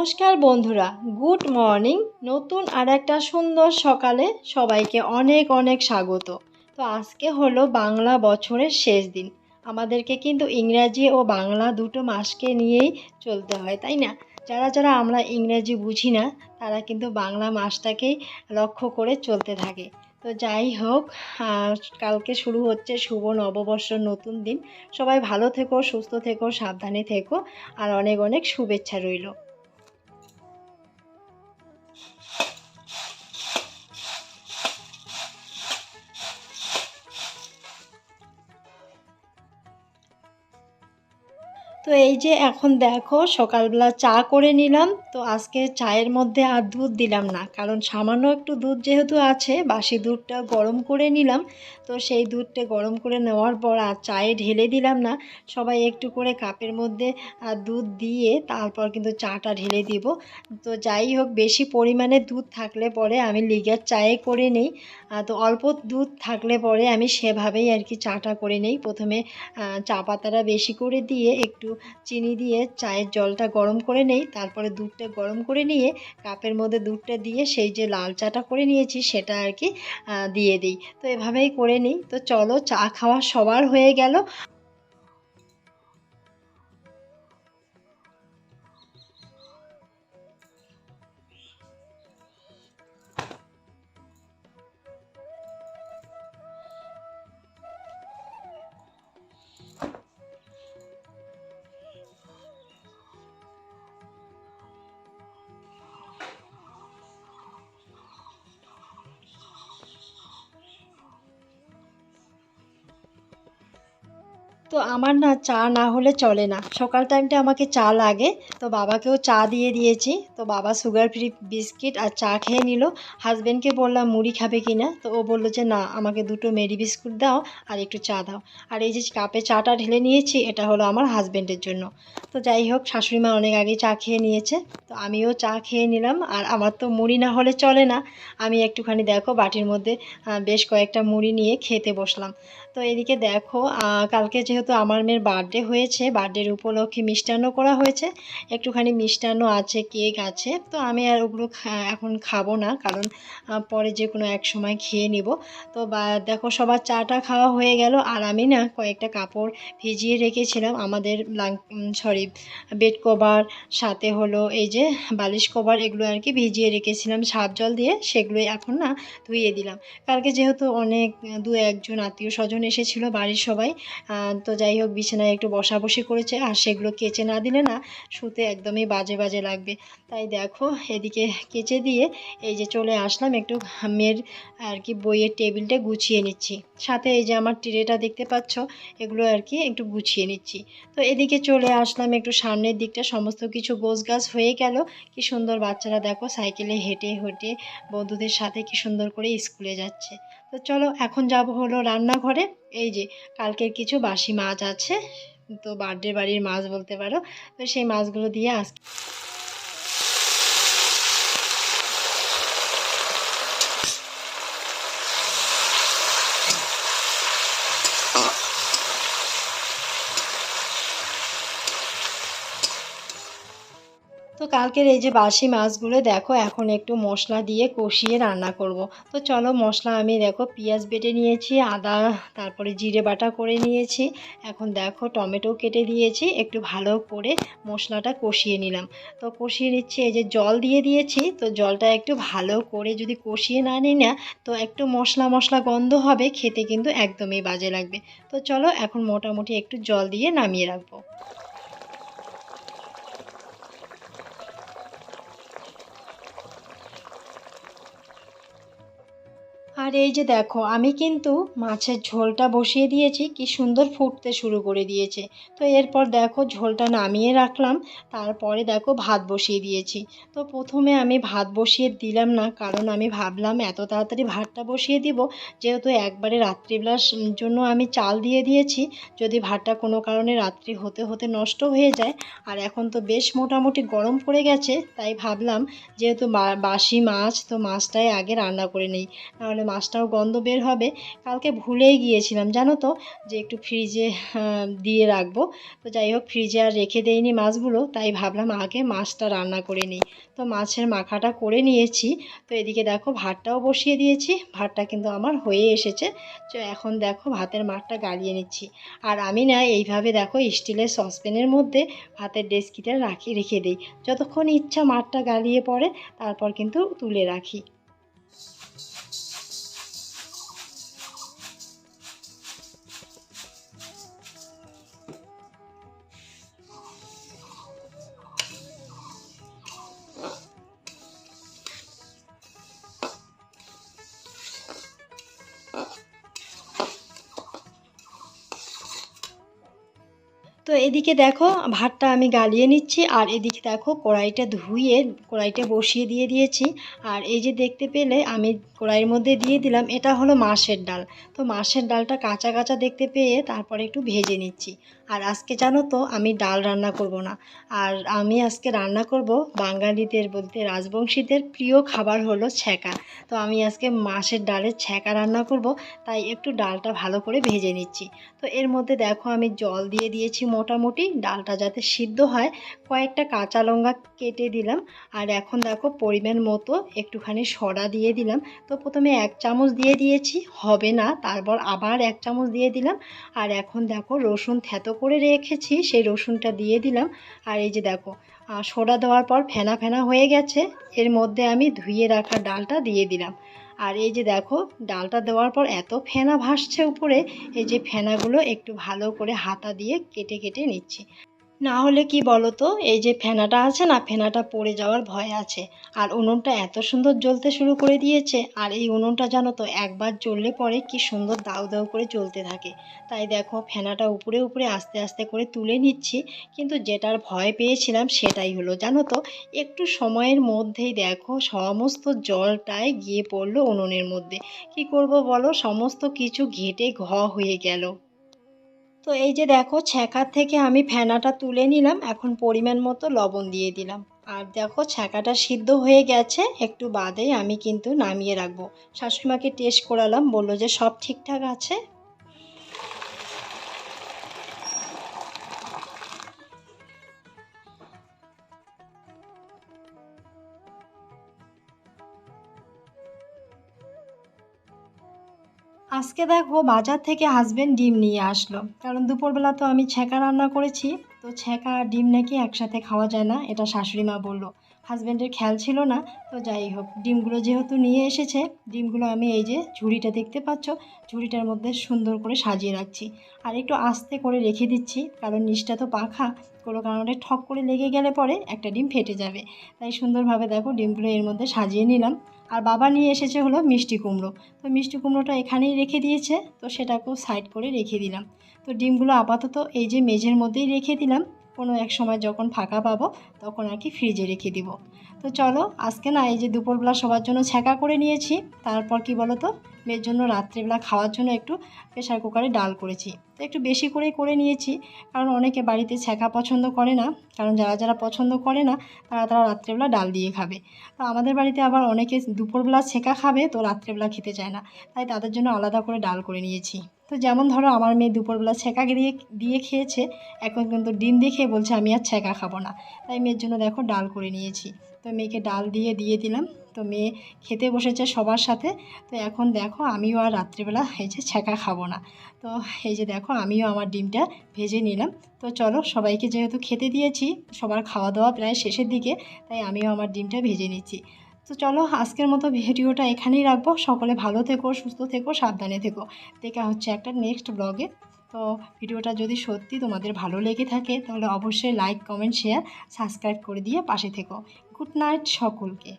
নমস্কার বন্ধুরা, good morning. নতুন আর একটা সুন্দর সকালে সবাইকে অনেক অনেক স্বাগত। তো আজকে হলো বাংলা বছরের শেষ দিন। আমাদেরকে কিন্তু ইংরাজি ও বাংলা দুটো মাসকে নিয়েই চলতে হয়, তাই না? যারা যারা আমরা ইংরাজি বুঝি না, তারা কিন্তু বাংলা মাসটাকেই লক্ষ্য করে চলতে থাকে। তো যাই হোক কালকে শুরু হচ্ছে শুভ নববর্ষ নতুন দিন। সবাই ভালো থেকো, সুস্থ থেকো, সাবধানে থেকো, আর অনেক অনেক শুভেচ্ছা রইল। তো এই যে এখন দেখো সকালবেলা চা করে নিলাম। তো আজকে চায়ের মধ্যে আর দুধ দিলাম না, কারণ সামান্য একটু দুধ যেহেতু আছে, বাসি দুধটা গরম করে নিলাম। তো সেই দুধটা গরম করে নেওয়ার পর আর চায়ে ঢেলে দিলাম না, সবাই একটু করে কাপের মধ্যে দুধ দিয়ে তারপর কিন্তু চাটা ঢেলে দিব। তো যাই হোক, বেশি পরিমাণে দুধ থাকলে পরে আমি লিগার চায়ে করে নিই। তো অল্প দুধ থাকলে পরে আমি সেভাবেই আর কি চাটা করে নেই। প্রথমে চা পাতাটা বেশি করে দিয়ে একটু চিনি দিয়ে চায়ের জলটা গরম করে নেই। তারপরে দুধটা গরম করে নিয়ে কাপের মধ্যে দুধটা দিয়ে সেই যে লাল চাটা করে নিয়েছি সেটা আর কি দিয়ে দিই। তো এভাবেই করে নিই। তো চলো চা খাওয়া সবার হয়ে গেল। তো আমার না চা না হলে চলে না। সকাল টাইমটা আমাকে চা লাগে, তো বাবাকেও চা দিয়ে দিয়েছি। তো বাবা সুগার ফ্রি বিস্কিট আর চা খেয়ে নিল। হাজব্যান্ডকে বললাম, মুড়ি খাবে কি না তো ও বলল যে, না, আমাকে দুটো মেরি বিস্কুট দাও আর একটু চা দাও। আর এই যে কাপে চাটা ঢেলে নিয়েছি, এটা হলো আমার হাজব্যান্ডের জন্য। তো যাই হোক, শাশুড়ি মা অনেক আগে চা খেয়ে নিয়েছে। তো আমিও চা খেয়ে নিলাম, আর আমার তো মুড়ি না হলে চলে না। আমি একটুখানি দেখো, বাটির মধ্যে বেশ কয়েকটা মুড়ি নিয়ে খেতে বসলাম। তো এদিকে দেখো কালকে যেহেতু আমার মেয়ের বার্থডে হয়েছে বার্থডের উপলক্ষে মিষ্টান্ন করা হয়েছে। একটুখানি মিষ্টান্ন আছে কেক আছে, তো আমি আর ওগুলো এখন খাব না, কারণ পরে যে কোনো এক সময় খেয়ে নিব। তো বা, দেখো সবার চাটা খাওয়া হয়ে গেল, আর আমি না কয়েকটা কাপড় ভিজিয়ে রেখেছিলাম। আমাদের সরি বেড কভার সাথে হলো এই যে বালিশ কভার এগুলো আর কি ভিজিয়ে রেখেছিলাম। সার্ফ জল দিয়ে সেগুলোই এখন না ধুয়ে দিলাম। কালকে যেহেতু অনেক দু একজন আত্মীয় স্বজন এসেছিল বাড়ির সবাই। তো যাই হোক, বিছানায় একটু বসাবসি করেছে, আর সেগুলো কেচে না দিলে না শুতে একদমই বাজে বাজে লাগবে। তাই দেখো, এদিকে কেচে দিয়ে এই যে চলে আসলাম, একটু মেয়ের আর কি বইয়ের টেবিলটা গুছিয়ে নিচ্ছি। সাথে এই যে আমার ট্রেটা দেখতে পাচ্ছ, এগুলো আর কি একটু গুছিয়ে নিচ্ছি। তো এদিকে চলে আসলাম, একটু সামনের দিকটা, সমস্ত কিছু গোছ গাছ হয়ে গেল। কি সুন্দর বাচ্চারা দেখো, সাইকেলে হেঁটে হেঁটে বন্ধুদের সাথে কি সুন্দর করে স্কুলে যাচ্ছে। তো চলো এখন যাব হলো রান্নাঘরে। এই যে, কালকের কিছু বাসি মাছ আছে, তো বার্থডে বাড়ির মাছ বলতে পারো। তো সেই মাছগুলো দিয়ে আজ কালকের এই যে বাসি মাছগুলো, দেখো এখন একটু মশলা দিয়ে কষিয়ে রান্না করব। তো চলো মশলা আমি দেখো পেঁয়াজ বেটে নিয়েছি, আদা, তারপরে জিরে বাটা করে নিয়েছি। এখন দেখো টমেটো কেটে দিয়েছি, একটু ভালো করে মশলাটা কষিয়ে নিলাম। তো কষিয়ে নিচ্ছি, এই যে জল দিয়ে দিয়েছি, তো জলটা একটু ভালো করে যদি কষিয়ে না নিই না, তো একটু মশলা মশলা গন্ধ হবে, খেতে কিন্তু একদমই বাজে লাগবে। তো চলো এখন মোটামুটি একটু জল দিয়ে নামিয়ে রাখব। আর এই যে দেখো, আমি কিন্তু মাছের ঝোলটা বসিয়ে দিয়েছি, কি সুন্দর ফুটতে শুরু করে দিয়েছে। তো এরপর দেখো, ঝোলটা নামিয়ে রাখলাম, তারপরে দেখো ভাত বসিয়ে দিয়েছি। তো প্রথমে আমি ভাত বসিয়ে দিলাম না, কারণ আমি ভাবলাম এত তাড়াতাড়ি ভাতটা বসিয়ে দিব। যেহেতু একবারে রাত্রিবেলার জন্য আমি চাল দিয়ে দিয়েছি, যদি ভাতটা কোনো কারণে রাত্রি হতে হতে নষ্ট হয়ে যায়। আর এখন তো বেশ মোটামুটি গরম পড়ে গেছে, তাই ভাবলাম যেহেতু বাসি মাছ, তো মাছটাই আগে রান্না করে নিই। নাহলে মাছ মাছটাও গন্ধ বের হবে, কালকে ভুলেই গিয়েছিলাম। জানো তো যে একটু ফ্রিজে দিয়ে রাখব। তো যাই হোক ফ্রিজে আর রেখে দেইনি মাছগুলো, তাই ভাবলাম আগে মাছটা রান্না করে নিই। তো মাছের মাখাটা করে নিয়েছি। তো এদিকে দেখো ভাতটাও বসিয়ে দিয়েছি, ভাতটা কিন্তু আমার হয়ে এসেছে। তো এখন দেখো ভাতের মাঠটা গালিয়ে নিচ্ছি। আর আমি না এইভাবে দেখো স্টিলের সসপ্যানের মধ্যে ভাতের ডেস্কিটা রাখি, রেখে দিই। যতক্ষণ ইচ্ছা মাঠটা গালিয়ে পড়ে, তারপর কিন্তু তুলে রাখি। তো এদিকে দেখো, ভাতটা আমি গালিয়ে নিচ্ছি, আর এদিকে দেখো কড়াইটা ধুয়ে, কড়াইটা বসিয়ে দিয়ে দিয়েছি। আর এই যে দেখতে পেলে, আমি কড়াইয়ের মধ্যে দিয়ে দিলাম, এটা হলো মাসের ডাল। তো মাসের ডালটা কাঁচা কাঁচা দেখতে পেয়ে তারপরে একটু ভেজে নিচ্ছি। আর আজকে জানো তো, আমি ডাল রান্না করব না। আর আমি আজকে রান্না করব বাঙালিদের বলতে রাজবংশীদের প্রিয় খাবার হলো ছ্যাঁকা। তো আমি আজকে মাছের ডালের ছ্যাঁকা রান্না করব, তাই একটু ডালটা ভালো করে ভেজে নিচ্ছি। তো এর মধ্যে দেখো আমি জল দিয়ে দিয়েছি মোটামুটি, ডালটা যাতে সিদ্ধ হয়, কয়েকটা কাঁচা লঙ্কা কেটে দিলাম। আর এখন দেখো পরিমাণ মতো একটুখানি সরা দিয়ে দিলাম। তো প্রথমে এক চামচ দিয়ে দিয়েছি, হবে না, তারপর আবার এক চামচ দিয়ে দিলাম। আর এখন দেখো রসুন থেতো করে রেখেছি, সেই রসুনটা দিয়ে দিলাম। আর এই যে দেখো সোডা দেওয়ার পর ফেনা ফেনা হয়ে গেছে। এর মধ্যে আমি ধুয়ে রাখা ডালটা দিয়ে দিলাম। আর এই যে দেখো, ডালটা দেওয়ার পর এত ফেনা ভাসছে উপরে, এই যে ফেনাগুলো একটু ভালো করে হাতা দিয়ে কেটে কেটে নিচ্ছি। না হলে কি তো এই যে ফেনাটা আছে না, ফেনাটা পড়ে যাওয়ার ভয় আছে। আর উনুনটা এত সুন্দর জ্বলতে শুরু করে দিয়েছে। আর এই উনুনটা জানো তো, একবার জ্বললে পরে কি সুন্দর দাউ দাউ করে জ্বলতে থাকে। তাই দেখো, ফেনাটা উপরে উপরে আস্তে আস্তে করে তুলে নিচ্ছি। কিন্তু যেটার ভয় পেয়েছিলাম সেটাই হলো, জানো তো, একটু সময়ের মধ্যেই দেখো, সমস্ত জলটাই গিয়ে পড়ল উনুনের মধ্যে। কি করব বলো? সমস্ত কিছু ঘেটে ঘ হয়ে গেল। তো এই যে দেখো, ছ্যাঁকার থেকে আমি ফেনাটা তুলে নিলাম, এখন পরিমাণ মতো লবণ দিয়ে দিলাম। আর দেখো, ছ্যাঁকাটা সিদ্ধ হয়ে গেছে, একটু বাদেই আমি কিন্তু নামিয়ে রাখব। শাশুড়িমাকে টেস্ট করালাম, বলল যে সব ঠিকঠাক আছে? আজকে দেখো বাজার থেকে হাজবেন্ড ডিম নিয়ে আসলো। কারণ দুপুরবেলা তো আমি ছ্যাঁকা রান্না করেছি, তো ছ্যাঁকা আর ডিম নাকি একসাথে খাওয়া যায় না, এটা শাশুড়ি মা বলল। হাজবেন্ডের খেয়াল ছিল না, তো যাই হোক, ডিমগুলো যেহেতু নিয়ে এসেছে, ডিমগুলো আমি এই যে ঝুড়িটা দেখতে পাচ্ছ, ঝুড়িটার মধ্যে সুন্দর করে সাজিয়ে রাখছি। আর একটু আস্তে করে রেখে দিচ্ছি, কারণ নিচটা তো পাখা, কোনো কারণে ঠক করে লেগে গেলে পরে একটা ডিম ফেটে যাবে। তাই সুন্দরভাবে দেখো ডিমগুলো এর মধ্যে সাজিয়ে নিলাম। আর বাবা নিয়ে এসেছে হলো মিষ্টি কুমড়ো। তো মিষ্টি কুমড়োটা এখানেই রেখে দিয়েছে, তো সেটাকেও সাইড করে রেখে দিলাম। তো ডিমগুলো আপাতত এই যে মেঝের মধ্যেই রেখে দিলাম, কোনো এক সময় যখন ফাঁকা পাবো তখন আর কি ফ্রিজে রেখে দিব। তো চলো, আজকে না এই যে দুপুরবেলা সবার জন্য ছ্যাঁকা করে নিয়েছি, তারপর কি বলো তো মেয়ের জন্য রাত্রিবেলা খাওয়ার জন্য একটু প্রেশার কুকারে ডাল করেছি। তো একটু বেশি করেই করে নিয়েছি, কারণ অনেকে বাড়িতে ছ্যাঁকা পছন্দ করে না, কারণ যারা যারা পছন্দ করে না, তারা তারা রাত্রেবেলা ডাল দিয়ে খাবে। তো আমাদের বাড়িতে আবার অনেকে দুপুরবেলা ছেঁকা খাবে, তো রাত্রেবেলা খেতে চায় না, তাই তাদের জন্য আলাদা করে ডাল করে নিয়েছি। তো যেমন ধরো আমার মেয়ে দুপুরবেলা ছেঁকা দিয়ে দিয়ে খেয়েছে, এখন কিন্তু ডিম দেখে বলছে আমি আর ছেঁকা খাব না। তাই মেয়ের জন্য দেখো ডাল করে নিয়েছি। তো মেয়েকে ডাল দিয়ে দিয়ে দিলাম। তো মেয়ে খেতে বসেছে সবার সাথে। তো এখন দেখো আমিও আর রাত্রিবেলা এই যে ছেঁকা খাব না। তো এই যে দেখো আমিও আমার ডিমটা ভেজে নিলাম। তো চলো সবাইকে যেহেতু খেতে দিয়েছি, সবার খাওয়া দাওয়া প্রায় শেষের দিকে, তাই আমিও আমার ডিমটা ভেজে নিচ্ছি। তো চলো, আজকের মতো ভিডিওটা এখানেই রাখব। সকলে ভালো থেকো, সুস্থ থেকো, সাবধানে থেকো। দেখা হচ্ছে একটা নেক্সট ব্লগে তো ভিডিওটা যদি সত্যি তোমাদের ভালো লেগে থাকে, তাহলে অবশ্যই লাইক কমেন্ট শেয়ার সাবস্ক্রাইব করে দিয়ে পাশে থেকো। গুড নাইট সকলকে।